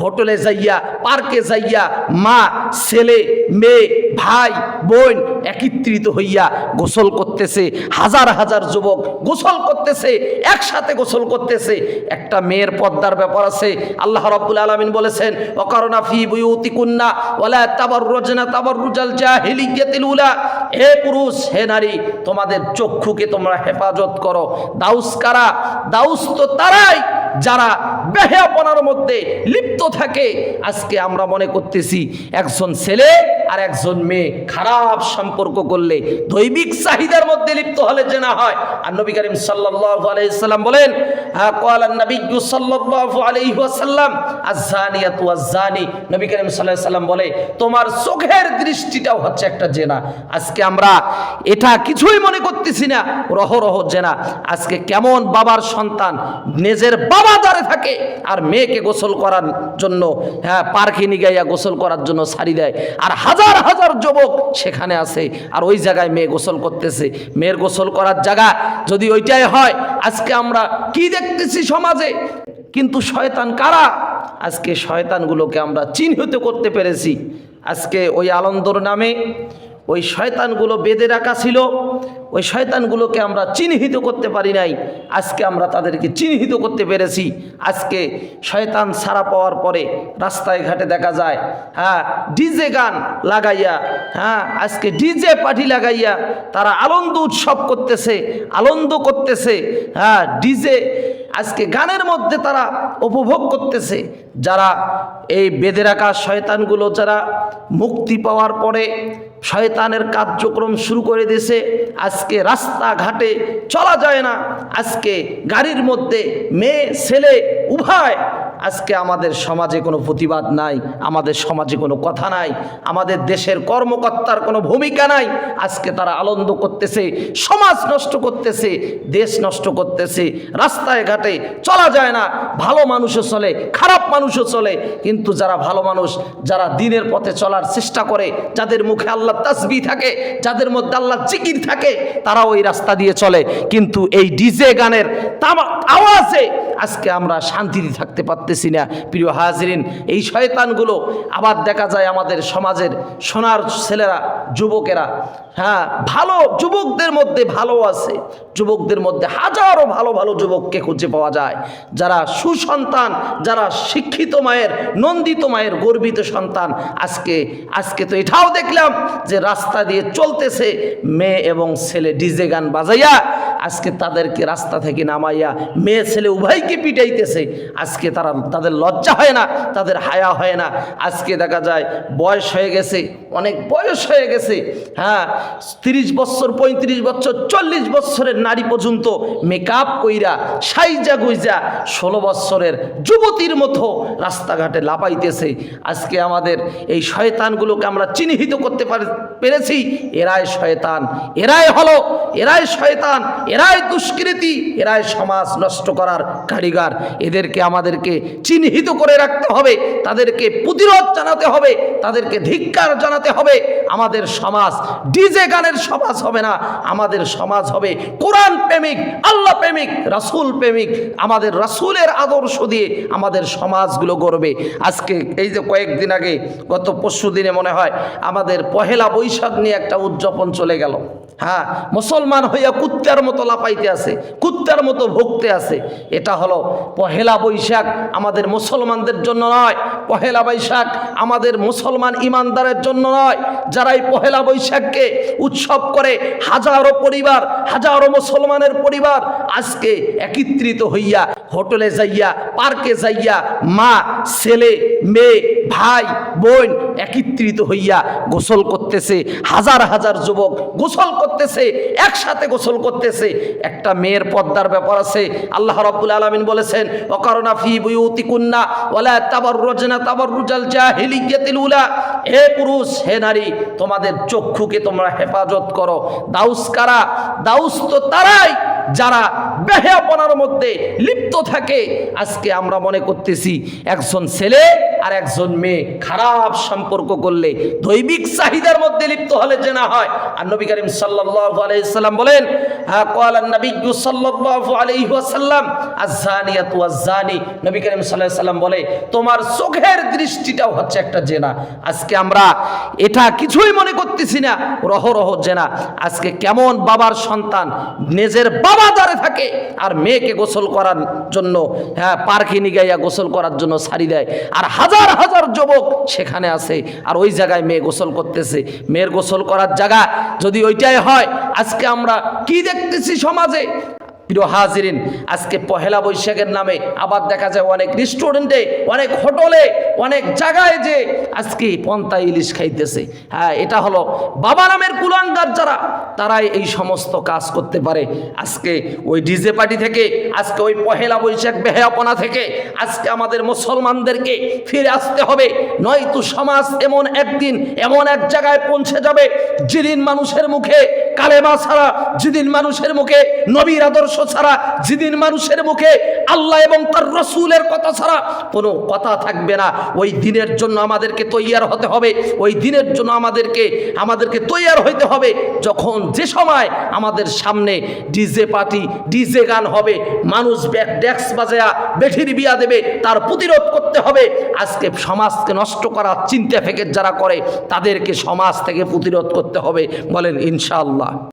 হোটেলে যাইয়া, পার্কে যাইয়া মা, ছেলে, মেয়ে, ভাই, বোন একত্রিত হইয়া গোসল করতেছে। হাজার হাজার যুবক গোসল করতেছে, একসাথে গোসল করতেছে। একটা মেয়ের পদ্মার ব্যাপার আছে। আল্লাহ রাব্বুল আলামিন বলেছেন অকারণা ফি বুয়ুতিকুন্না ওয়ালা তাবাররুজনা তাবাররুজাল জাহিলিয়াতিল উলা। হে পুরুষ, হে নারী, তোমাদের চক্ষুকে তোমরা হেফাজত করো। দাউস কারা? দাউস তো তারাই। যারা বেহেয়াপনার মধ্যে লিপ্ত থাকে আজকে আমরা মনে করতেছি একজন ছেলে আর একজন মেয়ে খারাপ সম্পর্ক করলে দৈবিক চাহিদার মধ্যে লিপ্ত হলে যে না হয়। আর নবী করিম সাল্লাল্লাহু আলাইহি সাল্লাম বলেন আজকে আমরা এটা কিছুই মনে করতেছি না জেনা। আজকে কেমন বাবার সন্তান নিজের বাবা থাকে আর মেয়েকে গোসল করার জন্য হ্যাঁ পার্কে গাইয়া গোসল করার জন্য সারি দেয়। আর হাজার হাজার যুবক সেখানে আছে। আর ওই জায়গায় মেয়ে গোসল করতেছে। মেয়ের গোসল করার জায়গা যদি ওইটাই হয়, আজকে আমরা কি দেখতেছি সমাজে? কিন্তু শয়তান কারা? আজকে শয়তানগুলোকে আমরা চিহ্নিত করতে পেরেছি। আজকে ওই আলন্দর নামে ওই শয়তানগুলো বেঁধে রাখা ছিল। ওই শয়তানগুলোকে আমরা চিহ্নিত করতে পারি নাই। আজকে আমরা তাদেরকে চিহ্নিত করতে পেরেছি। আজকে শয়তান ছাড়া পাওয়ার পরে রাস্তায় ঘাটে দেখা যায় হ্যাঁ ডিজে গান লাগাইয়া হ্যাঁ আজকে ডিজে পার্টি লাগাইয়া তারা আনন্দ উৎসব করতেছে, আনন্দ করতেছে হ্যাঁ ডিজে আজকে গানের মধ্যে তারা উপভোগ করতেছে। যারা এই বেদের রাখা শয়তানগুলো, যারা মুক্তি পাওয়ার পরে শয়তানের কার্যক্রম শুরু করে দিয়েছে, আজকে রাস্তাঘাটে চলা যায় না। আজকে গাড়ির মধ্যে মেয়ে, ছেলে উভয় আজকে আমাদের সমাজে কোনো প্রতিবাদ নাই, আমাদের সমাজে কোনো কথা নাই, আমাদের দেশের কর্মকর্তার কোনো ভূমিকা নাই। আজকে তারা আনন্দ করতেছে, সমাজ নষ্ট করতেছে, দেশ নষ্ট করতেছে, রাস্তায় ঘাটে চলা যায় না, ভালো মানুষও চলে, খারাপ মানুষও চলে, কিন্তু যারা ভালো মানুষ, যারা দিনের পথে চলার চেষ্টা করে, যাদের মুখে আল্লাহ তাসবি থাকে, যাদের মধ্যে আল্লাহ জিকির থাকে তারা ওই রাস্তা দিয়ে চলে। কিন্তু এই ডিজে গানের তামা আওয়াজে আজকে আমরা শান্তিতে থাকতে পারতেছি না। প্রিয় হাজরিন, এই শয়তানগুলো আবার দেখা যায় আমাদের সমাজের সোনার ছেলেরা, যুবকেরা। হ্যাঁ ভালো যুবকদের মধ্যে ভালো আছে। যুবকদের মধ্যে হাজারো ভালো ভালো যুবককে খুঁজে পাওয়া যায়। যারা সুসন্তান, যারা শিক্ষিত মায়ের, নন্দিত মায়ের গর্বিত সন্তান। আজকে আজকে তো এটাও দেখলাম যে রাস্তা দিয়ে চলতেছে মেয়ে এবং ছেলে ডিজে গান বাজাইয়া আজকে তাদেরকে রাস্তা থেকে নামাইয়া মেয়ে ছেলে উভয়কে পিটাইতেছে। আজকে তারা তাদের লজ্জা হয় না, তাদের হায়া হয় না। আজকে দেখা যায় বয়স হয়ে গেছে, অনেক বয়স হয়ে গেছে। হ্যাঁ তিরিশ বছর, পঁয়ত্রিশ বছর, চল্লিশ বছরের নারী পর্যন্ত মেকআপ কইরা, সাইজা গুইজা ষোলো বছরের যুবতীর মতো রাস্তাঘাটে লাপাইতেছে আজকে আমাদের এই শয়তানগুলোকে আমরা চিহ্নিত করতে পারি, পেরেছি। এরাই শয়তান, এরাই হলো, এরাই শয়তান এরাই দুষ্কৃতি, এরাই সমাজ নষ্ট করার কারিগর। এদেরকে আমাদেরকে চিহ্নিত করে রাখতে হবে, তাদেরকে প্রতিরোধ জানাতে হবে, তাদেরকে ধিক্কার জানাতে হবে। আমাদের সমাজ ডিজে গানের সমাজ হবে না, আমাদের সমাজ হবে কোরআন প্রেমিক, আল্লাহ প্রেমিক, রাসূল প্রেমিক। আমাদের রাসূলের আদর্শ দিয়ে আমাদের সমাজগুলো গড়বে। আজকে এই যে কয়েকদিন আগে, গত পরশু দিনে মনে হয়, আমাদের পহেলা বৈশাখ নিয়ে একটা উদযাপন চলে গেল। হ্যাঁ মুসলমান হইয়া কুত্তার মতো লাপাইতে আছে, কুত্তার মতো ভুগতে আছে। এটা হলো পহেলা বৈশাখ আমাদের মুসলমানদের জন্য নয়। পহেলা বৈশাখ আমাদের মুসলমান ইমানদারের জন্য নয়। যারা এই পহেলা বৈশাখকে উৎসব করে, হাজারো পরিবার, হাজারো মুসলমানের পরিবার আজকে একত্রিত হইয়া হোটেলে যাইয়া, পার্কে যাইয়া মা, ছেলে, মেয়ে, ভাই, বোন একত্রিত হইয়া গোসল করতেছে। হাজার হাজার যুবক গোসল করতেছে, একসাথে গোসল করতেছে। একটা মেয়ের পদ্মার ব্যাপার আছে। আল্লাহ রাব্বুল আলামিন বলেছেন অকারণা ফি বুয়ুতিকুন্না ওয়ালা তাবাররুজনা তাবাররুজাল জাহিলিয়াতিল উলা। হে পুরুষ, হে নারী, তোমাদের চক্ষুকে তোমরা হেফাজত করো। দাউস কারা? দাউস তো তারাই। যারা বেহেয়াপনার মধ্যে লিপ্ত থাকে আজকে আমরা মনে করতেছি একজন ছেলে আর একজন মেয়ে খারাপ সম্পর্ক করলে দৈবিক চাহিদার মধ্যে লিপ্ত হলে জেনা হয়। আর নবী করিম সাল্লাহ আলাইসাল্লাম বলেন কল নবী সাল্লাহ আলাইসাল্লাম আজানিয়া তু বলে, তোমার চোখের দৃষ্টিটাও হচ্ছে একটা জেনা। আজকে আমরা এটা কিছুই মনে করতেছি না রহ জেনা। আজকে কেমন বাবার সন্তান নিজের বাবা থাকে আর মেয়েকে গোসল করার জন্য হ্যাঁ গোসল করার জন্য সারি দেয়। আর হাজার হাজার হাজার যুবক সেখানে আছে। আর ওই জায়গায় মেয়ে গোসল করতেছে। মেয়ের গোসল করার জায়গা যদি ওইটাই হয়, আজকে আমরা কি দেখতেছি সমাজে? প্রিয় হাজিরিন, আজকে পহেলা বৈশাখের নামে আবার দেখা যায় অনেক রেস্টুরেন্টে অনেক হোটেলে অনেক জায়গায় যে আজকে পন্তা ইলিশ খাইতেছে। হ্যাঁ এটা হলো বাবা নামের কুলাঙ্গার যারা, তারাই এই সমস্ত কাজ করতে পারে। আজকে ওই ডিজে পার্টি থেকে, আজকে ওই পহেলা বৈশাখ বেহাপনা থেকে, আজকে আমাদের মুসলমানদেরকে ফিরে আসতে হবে। নয়তো সমাজ এমন একদিন, এমন এক জায়গায় পৌঁছে যাবে, যেদিন মানুষের মুখে কালেমা ছাড়া, যেদিন মানুষের মুখে নবীর আদর্শ ছাড়া যেদিন মানুষের মুখে আল্লাহ এবং তার রসুলের কথা ছাড়া কোনো কথা থাকবে না। ওই দিনের জন্য আমাদেরকে তৈয়ার হতে হবে। ওই দিনের জন্য আমাদেরকে আমাদেরকে তৈয়ার হইতে হবে। যখন যে সময় আমাদের সামনে ডিজে পার্টি, ডিজে গান হবে, মানুষ ব্যাক ডেক্স বাজায়া বেঠির বিয়া দেবে, তার প্রতিরোধ করতে হবে। আজকে সমাজকে নষ্ট করার চিন্তা ফেকের যারা করে, তাদেরকে সমাজ থেকে প্রতিরোধ করতে হবে। বলেন, ইনশাআল্লাহ।